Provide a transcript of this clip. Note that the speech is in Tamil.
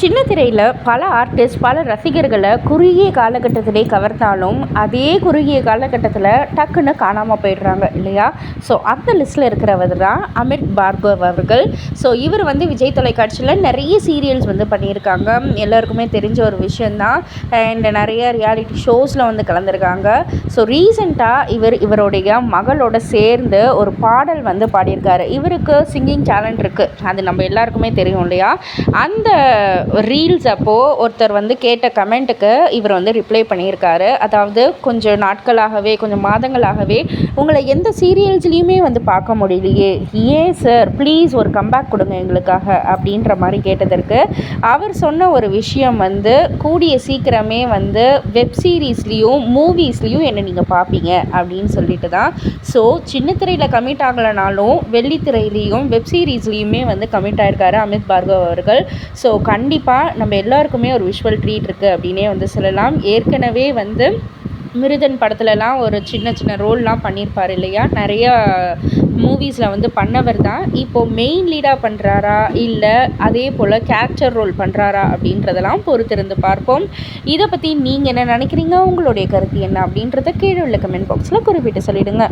சின்ன திரையில் பல ஆர்டிஸ்ட் பல ரசிகர்களை குறுகிய காலகட்டத்திலே கவர்ந்தாலும் அதே குறுகிய காலகட்டத்தில் டக்குன்னு காணாமல் போயிடுறாங்க இல்லையா? ஸோ அந்த லிஸ்ட்டில் இருக்கிறவர் தான் அமித் பார்கவ் அவர்கள். ஸோ இவர் வந்து விஜய் தொலைக்காட்சியில் நிறைய சீரியல்ஸ் வந்து பண்ணியிருக்காங்க. எல்லாருக்குமே தெரிஞ்ச ஒரு விஷயந்தான் அண்ட் நிறைய ரியாலிட்டி ஷோஸில் வந்து கலந்துருக்காங்க. ஸோ ரீசெண்டாக இவர் இவருடைய மகளோட சேர்ந்து ஒரு பாடல் வந்து பாடியிருக்காரு. இவருக்கு சிங்கிங் டேலண்ட் இருக்குது அது நம்ம எல்லாருக்குமே தெரியும் இல்லையா? அந்த ரீல்ஸ் அப்போது ஒருத்தர் வந்து கேட்ட கமெண்ட்டுக்கு இவர் வந்து ரிப்ளை பண்ணியிருக்காரு. அதாவது கொஞ்சம் நாட்களாகவே கொஞ்சம் மாதங்களாகவே உங்களை எந்த சீரியல்ஸ்லேயுமே வந்து பார்க்க முடியலையே. ஏன் சார் ப்ளீஸ் ஒரு கம்பேக் கொடுங்க எங்களுக்காக அப்படின்ற மாதிரி கேட்டதற்கு அவர் சொன்ன ஒரு விஷயம் வந்து கூடிய சீக்கிரமே வந்து வெப் சீரிஸ்லேயும் மூவிஸ்லேயும் என்னை நீங்கள் பார்ப்பீங்க அப்படின்னு சொல்லிட்டு தான். ஸோ சின்ன திரையில் கமிட் ஆகலைனாலும் வெள்ளித்திரையிலையும் வெப் சீரிஸ்லேயுமே வந்து கமிட் ஆயிருக்காரு அமித் பார்கவ் அவர்கள். ஸோ கண் கண்டிப்பாக நம்ம எல்லாருக்குமே ஒரு விஷுவல் ட்ரீட் இருக்குது அப்படின்னே வந்து சொல்லலாம். ஏற்கனவே வந்து மிருதன் படத்துலலாம் ஒரு சின்ன சின்ன ரோல்லாம் பண்ணியிருப்பார் இல்லையா? நிறையா மூவிஸில் வந்து பண்ணவர் தான். இப்போது மெயின் லீடாக பண்ணுறாரா இல்லை அதே போல் கேரக்டர் ரோல் பண்ணுறாரா அப்படின்றதெல்லாம் பொறுத்திருந்து பார்ப்போம். இதை பற்றி நீங்கள் என்ன நினைக்கிறீங்க? உங்களுடைய கருத்து என்ன அப்படின்றத கீழே உள்ள கமெண்ட் பாக்ஸில் குறிப்பிட்டு சொல்லிவிடுங்க